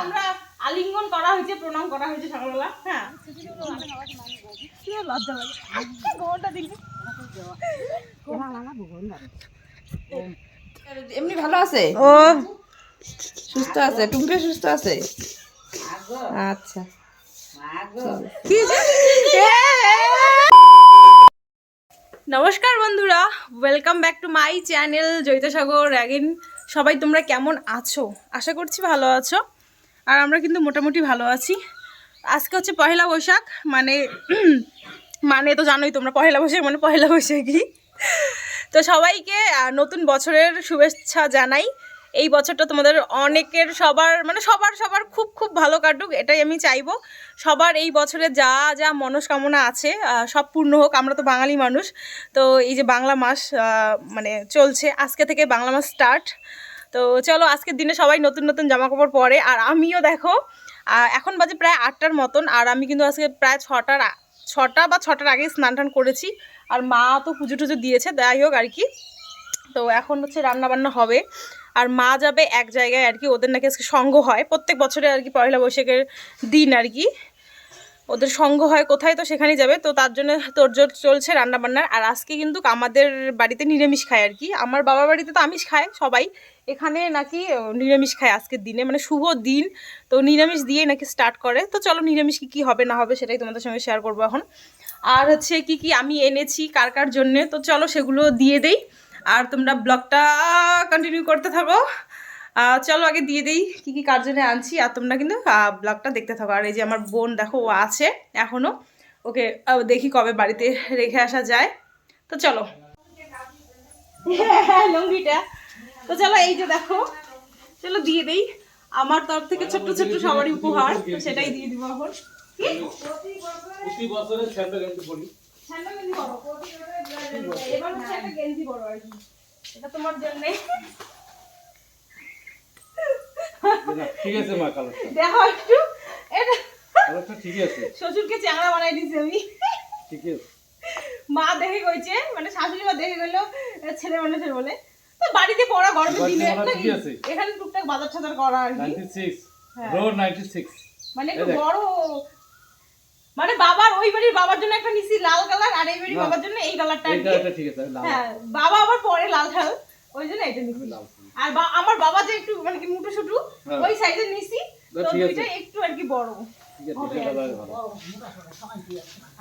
আমরা আলিঙ্গন করা হয়েছে প্রণাম করা হয়েছে সকালবেলা হ্যাঁ। লজ্জা লাগে? এমনি ভালো আছে? ও। সুস্থ আছে? টুম্পে সুস্থ আছে? আচ্ছা। কি নমস্কার বন্ধুরা। Welcome back to my channel Jaitsagar again সবাই তোমরা কেমন আছো? আশা করছি ভালো আছো। আর আমরা কিন্তু মোটামুটি ভালো আছি। আজকে হচ্ছে পহেলা বৈশাখ মানে মানে তো জানোই তোমরা পহেলা বৈশাখ মানে পহেলা বৈশাখই। তো সবাইকে নতুন বছরের শুভেচ্ছা জানাই। এই বছরটা তোমাদের অনেকের সবার মানে সবার সবার খুব খুব ভালো কাটুক, এটাই আমি চাইব। সবার এই বছরে যা যা মনস্কামনা আছে সব পূর্ণ হোক, আমরা তো বাঙালি মানুষ। তো এই যে বাংলা মাস মানে চলছে, আজকে থেকে বাংলা মাস স্টার্ট তো চলো, আজকের দিনে সবাই নতুন নতুন জামা কাপড় পরে। আর আমিও দেখো এখন বাজে প্রায় আটটার মতন, আর আমি কিন্তু আজকে প্রায় ছটার ছটা বা ছটার আগে স্নান টান করেছি। আর মা তো পুজো টুজো দিয়েছে, যাই হোক আর কি। তো এখন হচ্ছে রান্না বান্না হবে। আর মা যাবে এক জায়গায় আর কি, ওদের নাকি আজকে সঙ্গ হয়। প্রত্যেক বছরে আর কি পয়লা বৈশাখের দিন আর কি। ওদের সঙ্গ হয় কোথায় তো সেখানেই যাবে। তো তার জন্য তোরজোর চলছে রান্না বান্নার আর আজকে কিন্তু আমাদের বাড়িতে নিরামিষ খায় আর কি। আমার বাবার বাড়িতে তো আমিষ খায় সবাই। এখানে নাকি নিরামিষ খায় আজকের দিনে। মানে শুভ দিন। তো নিরামিষ দিয়ে নাকি স্টার্ট করে। তো চলো নিরামিষ কি, কী হবে না হবে সেটাই তোমাদের সঙ্গে শেয়ার করব এখন। আর হচ্ছে কি কি আমি এনেছি, কার কার জন্যে? তো চলো সেগুলো দিয়ে দেই। আর তোমরা ব্লগটা কন্টিনিউ করতে থাকো। চলো আগে দিয়ে দিই কি কি কার জন্য আনছি। আর তোমরা কিন্তু ব্লগটা দেখতে থাকো। আর এই যে আমার বোন দেখো ও আছে এখনও ওকে দেখি কবে বাড়িতে রেখে আসা যায়। তো চলো। হ্যাঁ, লুঙ্গিটা। তো চলো এই যে দেখো। চলো দিয়ে দেই। আমার তরফ থেকে ছোট্ট ছোট্ট সবারই উপহার। সেটাই দিয়ে দিব এখন। ঠান্ডা গেঞ্জি বড় এবার হচ্ছে একটা গেঞ্জি বড় আর কি। এটা তোমার জন্য। ঠিক আছে মা কালারটা দেখো একটু। এটা কালারটা ঠিক আছে। শ্বশুরকে চ্যাংড়া বানাই দিছি আমি। ঠিক আছে। মা দেখে কইছে মানে শাশুড়ি মা দেখে গেলো ছেলে মানুষের বলে। তো বাড়িতে পড়া বাড়িতে দিনে? এখানে টুকটাক বাজার ছাজার করা আর কি। হ্যাঁ। মানে একটু বড় মানে বাবার ওই বাড়ির বাবার জন্য একটা নিছি লাল কালার আর এই বাড়ির বাবার জন্য এই কালারটা ঠিক আছে লাল। হ্যাঁ বাবা আবার পরে লাল ঢাল ওই জন্য এটা নিছি। আর আমার বাবা যে একটু মানে কি মুটু সুটু হ্যাঁ। ওই সাইজের নিছি তো। দুইটা একটু আর কি বড়।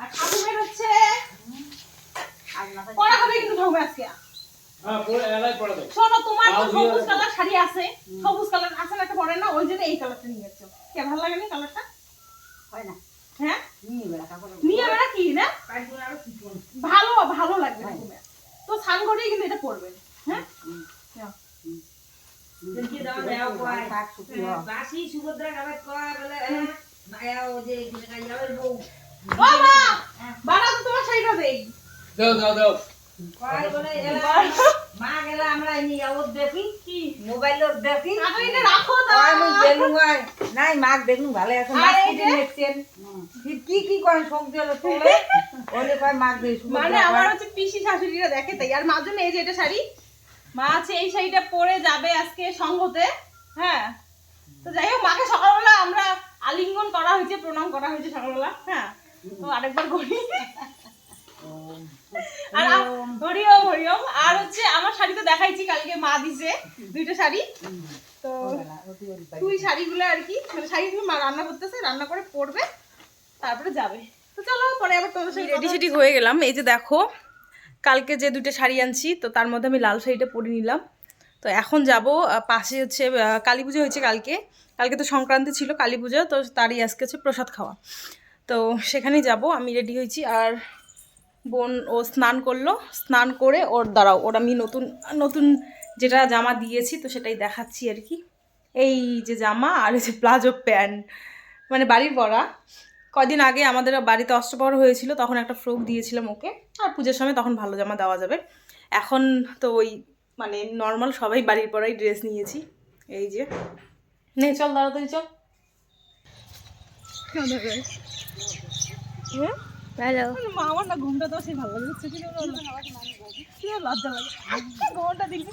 আর ঠাকুরের হচ্ছে পড়া হবে কিন্তু ঠাকুর আজকে। হ্যাঁ শোনো তোমার তো সবুজ কালার শাড়ি আছে সবুজ কালার আছে না একটা পরে না ওই জন্য এই কালারটা নিয়ে যাচ্ছ। কে ভালো লাগে না কালারটা হয় না হ্যাঁ নিয়ে বেড়া কাপড় নিয়ে বেড়া কি না ভালো ভালো লাগবে ঠাকুরের। তো স্নান করেই কিন্তু এটা পরবেন হ্যাঁ নাও। শাক শুকি হয়। বাসি সুভদ্রা গাবে কয় বলে মায়া ও যে যাবে বউ ও মা বাড়া তো তোমার শাড়িটা দেই দাও দাও দাও কয় বলে এলা মা গেলা আমরা দেখি। কি? মোবাইল দেখি। রাখো তো। কয় মুই দেখলুম নাই মাক দেখলুম ভালো আছে। মাক এই কি যে- দেখছেন? কি কি কয় সবজি হলো তোলে ওলে কয় মাক দেই মানে আমার হচ্ছে পিসি শাশুড়িরা দেখে তাই। আর মার জন্য এই যে এটা শাড়ি। মা আছে এই শাড়িটা পরে যাবে আজকে সঙ্গতে। হ্যাঁ। তো যাই হোক মাকে সকালবেলা আমরা আলিঙ্গন করা হয়েছে প্রণাম করা হয়েছে সকালবেলা। হ্যাঁ। তো আরেকবার করি। আর হরি ওম হরি ওম। আর হচ্ছে আমার শাড়ি তো দেখাইছি কালকে মা দিছে দুইটা শাড়ি। তো তুই শাড়িগুলো আর কি মানে শাড়িগুলো মা রান্না করতেছে রান্না করে পরবে তারপরে যাবে। তো চলো পরে আবার রেডি সেডি হয়ে গেলাম। এই যে দেখো কালকে যে দুটো শাড়ি আনছি তো তার মধ্যে আমি লাল শাড়িটা পরে নিলাম। তো এখন যাব পাশে হচ্ছে কালী পুজো হয়েছে কালকে। কালকে তো সংক্রান্তি ছিল কালী পুজো তো তারই আজকে হচ্ছে প্রসাদ খাওয়া। তো সেখানেই যাব আমি রেডি হয়েছি। আর বোন ও স্নান করল স্নান করে ওর দাঁড়াও ওর আমি নতুন নতুন যেটা জামা দিয়েছি তো সেটাই দেখাচ্ছি আর কি। এই যে জামা আর এই যে প্লাজো প্যান্ট মানে বাড়ির পরা। কদিন আগে আমাদের বাড়িতে অষ্টপহর হয়েছিল তখন একটা ফ্রক দিয়েছিলাম ওকে আর পুজোর সময় তখন ভালো জামা দেওয়া যাবে। এখন তো ওই মানে নর্মাল সবাই বাড়ির পরাই ড্রেস নিয়েছি এই যে। নে চল তাড়াতাড়ি চল। হ্যালো। মা আমার না ঘুমটা তো সেই ভালো লাগে হচ্ছে কি লজ্জা লাগে? ঘুমটা দিলি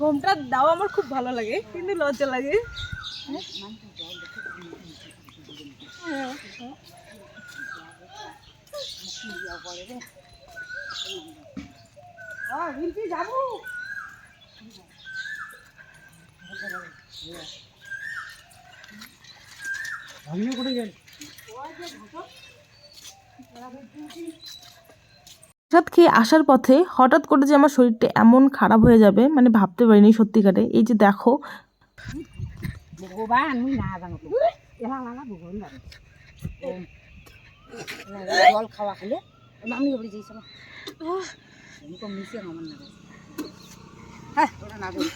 ঘোমটা দাও আমার খুব ভালো লাগে কিন্তু লজ্জা লাগে। যাব? ভাগ্নে কোথায় গেল প্রসাদ খেয়ে আসার পথে হঠাৎ করে যে আমার শরীরটা এমন খারাপ হয়ে যাবে মানে ভাবতে পারিনি সত্যিকারে। এই যে দেখো। ভগবান না জানো জল খাওয়া খেলে আমি না আমি কম মিশে আমার না হ্যাঁ না দেখ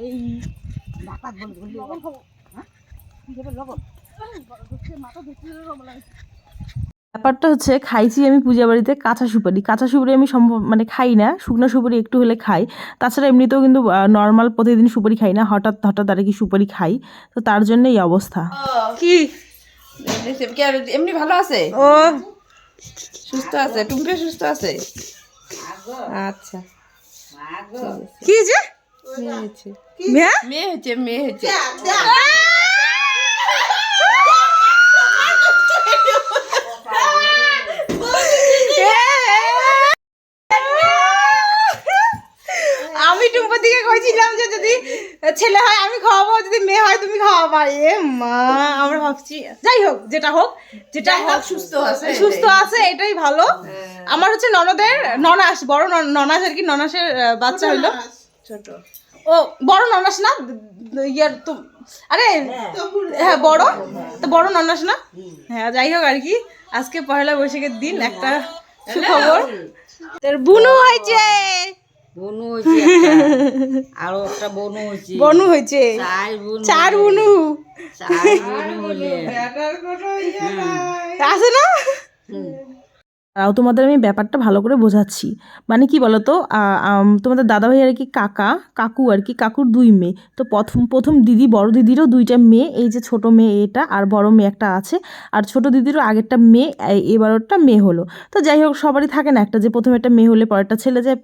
এই ডাকাত বল বললি হ্যাঁ কি যাবে লগন ব্যাপারটা হচ্ছে খাইছি আমি পূজা বাড়িতে কাঁচা সুপারি। কাঁচা সুপারি আমি সম্ভব মানে খাই না শুকনো সুপারি একটু হলে খাই। তাছাড়া এমনিতেও কিন্তু নর্মাল প্রতিদিন সুপারি খাই না হঠাৎ হঠাৎ আর কি সুপারি খাই। তো তার জন্য এই অবস্থা। কি? কি এমনি ভালো আছে? ও। সুস্থ আছে? টুম্পে সুস্থ আছে? আচ্ছা। কি যে? মেয়ে হয়েছে। মেয়ে? মেয়ে হয়েছে মেয়ে হয়েছে। আমি টুম্পা দিকে কইছিলাম যে যদি ছেলে হয় আমি খাওয়াবো যদি মেয়ে হয় তুমি খাওয়াবা। এ মা আমরা ভাবছি যাই হোক যেটা হোক যেটা হোক সুস্থ আছে সুস্থ আছে এটাই ভালো। আমার হচ্ছে ননদের ননাস বড় নন- ননাস আর কি ননাসের বাচ্চা হইল। ছোট। ও বড় ননাস না ইয়ার তো আরে হ্যাঁ বড় তো বড় ননাস না? হ্যাঁ যাই হোক আর কি আজকে পয়লা বৈশাখের দিন একটা সুখবর। তোর বুনু হয়েছে। বনু হয়েছে। আরও একটা বনু হয়েছে। বনু হয়েছে? চার বনু চার বুনু? চার বনু হলে আছে না? তাও তোমাদের আমি ব্যাপারটা ভালো করে বোঝাচ্ছি। মানে কি বলতো? আ- আম, তোমাদের দাদাভাই আর কি কাকা কাকু আর কি কাকুর দুই মেয়ে। তো প্রথম প্রথম দিদি বড় দিদিরও দুইটা মেয়ে এই যে ছোট মেয়ে এটা আর বড় মেয়ে একটা আছে। আর ছোট দিদিরও আগেরটা মেয়ে এ- এবারেরটা মেয়ে হলো। তো যাই হোক সবারই থাকে না একটা যে প্রথমে একটা মেয়ে হলে পরেরটা ছেলে যায়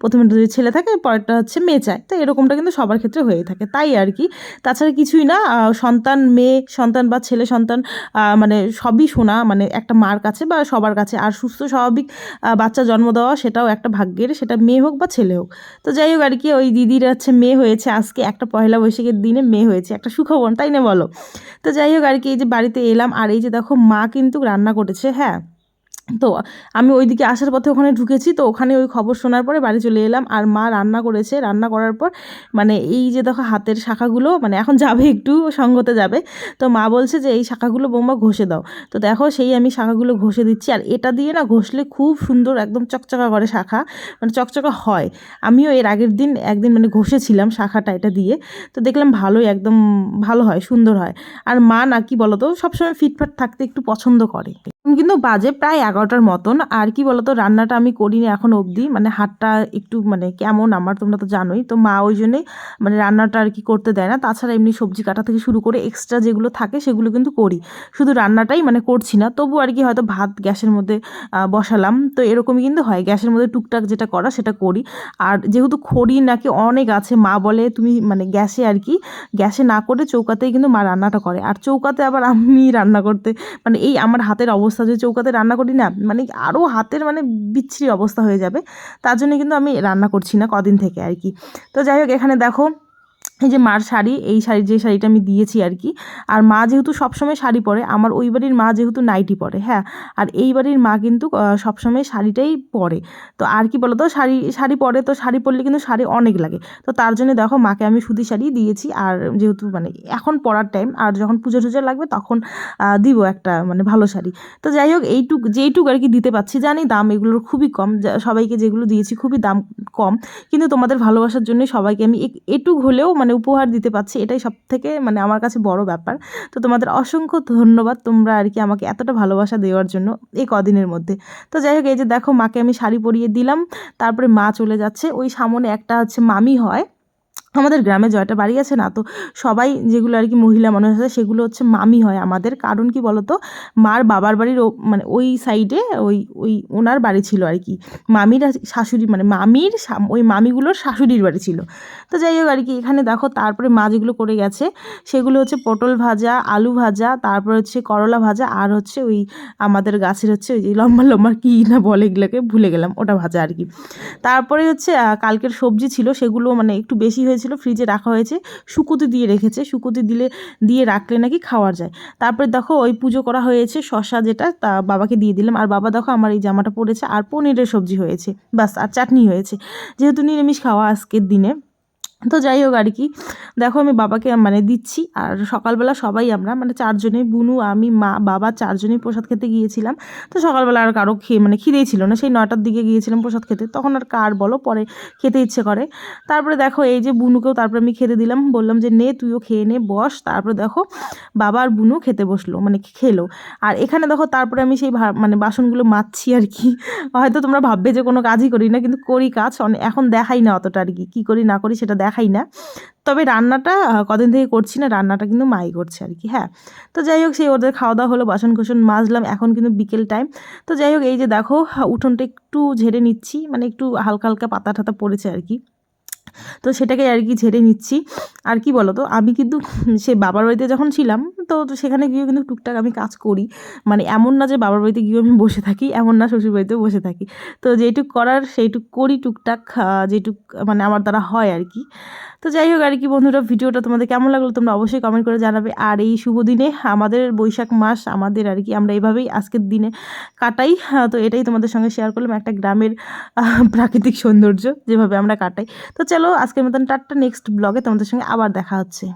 প্রথমে যদি ছেলে থাকে পরেরটা হচ্ছে মেয়ে চায়। তো এরকমটা কিন্তু সবার ক্ষেত্রে হয়ে থাকে। তাই আর কি। তাছাড়া কিছুই না সন্তান মেয়ে সন্তান বা ছেলে সন্তান মানে সবই শোনা মানে একটা মার কাছে বা সবার কাছে। আর সুস্থ, স্বাভাবিক বাচ্চা জন্ম দেওয়া সেটাও একটা ভাগ্যের, সেটা মেয়ে হোক বা ছেলে হোক। তো যাই হোক আর কি, ওই দিদির হচ্ছে মেয়ে হয়েছে আজকে, একটা পয়লা বৈশাখের দিনে মেয়ে হয়েছে, একটা সুখবর, তাই না বলো? তো যাই হোক আর কি, এই যে বাড়িতে এলাম, আর এই যে দেখো মা কিন্তু রান্না করেছে হ্যাঁ? তো আমি ওইদিকে আসার পথে ওখানে ঢুকেছি, তো ওখানে ওই খবর শোনার পরে বাড়ি চলে এলাম। আর মা রান্না করেছে। রান্না করার পর মানে এই যে দেখো হাতের শাখাগুলো মানে এখন যাবে একটু, সঙ্গতে যাবে। তো মা বলছে যে, এই শাখাগুলো বৌমা ঘষে দাও। তো দেখো সেই আমি শাখাগুলো ঘষে দিচ্ছি। আর এটা দিয়ে না ঘষলে খুব সুন্দর একদম চকচকা করে শাখা মানে চকচকা হয়। আমিও এর আগের দিন একদিন মানে ঘষেছিলাম শাখাটা এটা দিয়ে। তো দেখলাম ভালোই একদম ভালো হয়, সুন্দর হয়। আর মা না কি বলতো, সবসময় ফিটফাট থাকতে একটু পছন্দ করে। কিন্তু বাজে প্রায় এগারোটার মতন। আর কি বলতো, রান্নাটা আমি করিনি এখন অবধি। মানে হাতটা একটু মানে কেমন আমার তোমরা তো জানোই। তো মা ওই জন্যই মানে রান্নাটা আর কি করতে দেয় না। তাছাড়া এমনি সবজি কাটা থেকে শুরু করে এক্সট্রা যেগুলো থাকে সেগুলো কিন্তু করি। শুধু রান্নাটাই মানে করছি না। তবু আর কি হয়তো ভাত গ্যাসের মধ্যে বসালাম। তো এরকমই কিন্তু হয়। গ্যাসের মধ্যে টুকটাক যেটা করা সেটা করি। আর যেহেতু খড়ি নাকি অনেক আছে, মা বলে তুমি মানে গ্যাসে আর কি, গ্যাসে না করে চৌকাতেই কিন্তু মা রান্নাটা করে। আর চৌকাতে আবার আমি রান্না করতে মানে এই আমার হাতের অবস্থা যে চৌকাতে রান্না করি না মানে আরও হাতের মানে বিচ্ছিরি অবস্থা হয়ে যাবে। তার জন্য কিন্তু আমি রান্না করছি না কদিন থেকে আর কি। তো যাই হোক, এখানে দেখো এই যে মার শাড়ি, এই শাড়ি, যে শাড়িটা আমি দিয়েছি আর কি, আর মা যেহেতু সবসময় শাড়ি পরে, আমার ওই বাড়ির মা যেহেতু নাইটি পরে হ্যাঁ আর এই বাড়ির মা কিন্তু সবসময় শাড়িটাই পরে। তো আর কি বলো তো শাড়ি শাড়ি পরে তো শাড়ি পরলে কিন্তু শাড়ি অনেক লাগে। তো তার জন্য দেখো, মাকে আমি সুতি শাড়ি দিয়েছি, আর যেহেতু মানে এখন পরার টাইম আর যখন পুজো টুজো লাগবে তখন দিব একটা মানে ভালো শাড়ি। তো যাই হোক, এইটুক, যেইটুক আর কি দিতে পারছি, জানি দাম এগুলোর খুবই কম সবাইকে যেগুলো দিয়েছি খুবই দাম কম, কিন্তু তোমাদের ভালোবাসার জন্য সবাইকে আমি এটুক হলেও মানে উপহার দিতে পারছি, এটাই সব থেকে মানে আমার কাছে বড় ব্যাপার। তো তোমাদের অসংখ্য ধন্যবাদ তোমরা আর কি আমাকে এতটা ভালোবাসা দেওয়ার জন্য এই কদিনের মধ্যে। তো যাই হোক, এই যে দেখো, মাকে আমি শাড়ি পরিয়ে দিলাম, তারপরে মা চলে যাচ্ছে। ওই সামনে একটা হচ্ছে মামি হয়। আমাদের গ্রামে জয়টা বাড়ি আছে না, তো সবাই যেগুলো আর কি মহিলা মানুষ আছে, সেগুলো হচ্ছে মামি হয় আমাদের। কারণ কি বলতো? মার বাবার বাড়ির মানে ওই সাইডে ওই ওই ওনার বাড়ি ছিল আর কি। মামির শাশুড়ি মানে মামির ওই মামিগুলোর শাশুড়ির বাড়ি ছিল। তো যাই হোক আর কি, এখানে দেখো তারপরে মা যেগুলো করে গেছে, সেগুলো হচ্ছে পটল ভাজা, আলু ভাজা, তারপর হচ্ছে করলা ভাজা, আর হচ্ছে ওই আমাদের গাছের হচ্ছে ওই যে লম্বা লম্বা কী না বলে এগুলোকে ভুলে গেলাম, ওটা ভাজা আর কি। তারপরে হচ্ছে কালকের সবজি ছিল, সেগুলো মানে একটু বেশি হয়েছিল ফ্রিজে রাখা হয়েছে। শুকোতে দিয়ে রেখেছে। শুকোতে দিলে, দিয়ে রাখলে নাকি খাওয়া যায়। তারপরে দেখো, ওই পুজো করা হয়েছে শশা যেটা, তা বাবাকে দিয়ে দিলাম। আর বাবা দেখো, আমার এই জামাটা পড়েছে আর পনিরের সবজি হয়েছে। বাস আর চাটনি হয়েছে। যেহেতু নিরামিষ খাওয়া আজকের দিনে তো যাই হোক আর কি। দেখো আমি বাবাকে মানে দিচ্ছি আর সকালবেলা সবাই আমরা মানে চারজনে বুনু, আমি, মা, বাবা চারজনেই প্রসাদ খেতে গিয়েছিলাম। তো সকালবেলা আর কারও খেয়ে মানে খিদেই ছিল না। সেই নটার দিকে গিয়েছিলাম প্রসাদ খেতে। তখন আর কার বলো? পরে খেতে ইচ্ছে করে। তারপরে দেখো এই যে বুনুকেও তারপরে আমি খেতে দিলাম। বললাম যে, নে, তুইও খেয়ে নে, বস। তারপরে দেখো বাবা আর বুনু খেতে বসল মানে খেলো। আর এখানে দেখো তারপরে আমি সেই মানে বাসনগুলো মাজছি আর কি। হয়তো তোমরা ভাববে যে, কোনো কাজই করি না। কিন্তু করি কাজ এখন দেখাই না অতটা আর কি। কী করি না করি সেটা দেখাই না। তবে রান্নাটা কদিন থেকে করছি না, রান্নাটা কিন্তু মাই করছে আর কি হ্যাঁ। তো যাই হোক, সেই ওদের খাওয়া দাওয়া হলো বাসন কোসন মাজলাম, এখন কিন্তু বিকেল টাইম তো যাই হোক, এই যে দেখো, উঠোনটা একটু ঝেড়ে নিচ্ছি মানে একটু হালকা হালকা পাতা টাতা পড়েছে আর কি। তো সেটাকে আর কি ঝেড়ে নিচ্ছি। আর কি বলো তো আমি কিন্তু সে বাবার বাড়িতে যখন ছিলাম, তো সেখানে গিয়েও কিন্তু টুকটাক আমি কাজ করি। মানে এমন না যে বাবার বাড়িতে গিয়েও আমি বসে থাকি, এমন না শ্বশুর বাড়িতেও বসে থাকি। তো যেইটুক করার, সেইটুক করি টুকটাক যেটুক মানে আমার দ্বারা হয় আর কি। তো যাই হোক আর কি বন্ধুরা ভিডিওটা তোমাদের কেমন লাগল তোমরা অবশ্যই কমেন্ট করে জানাবে। আর এই শুভ দিনে আমাদের বৈশাখ মাস আমাদের আর কি আমরা এইভাবেই আজকের দিনে কাটাই। আহ, তো এটাই তোমাদের সঙ্গে শেয়ার করলাম একটা গ্রামের প্রাকৃতিক সৌন্দর্য যেভাবে আমরা কাটাই। তো চলো আজকের মতন টাটটা নেক্সট ব্লগে তোমাদের সঙ্গে আবার দেখা হচ্ছে।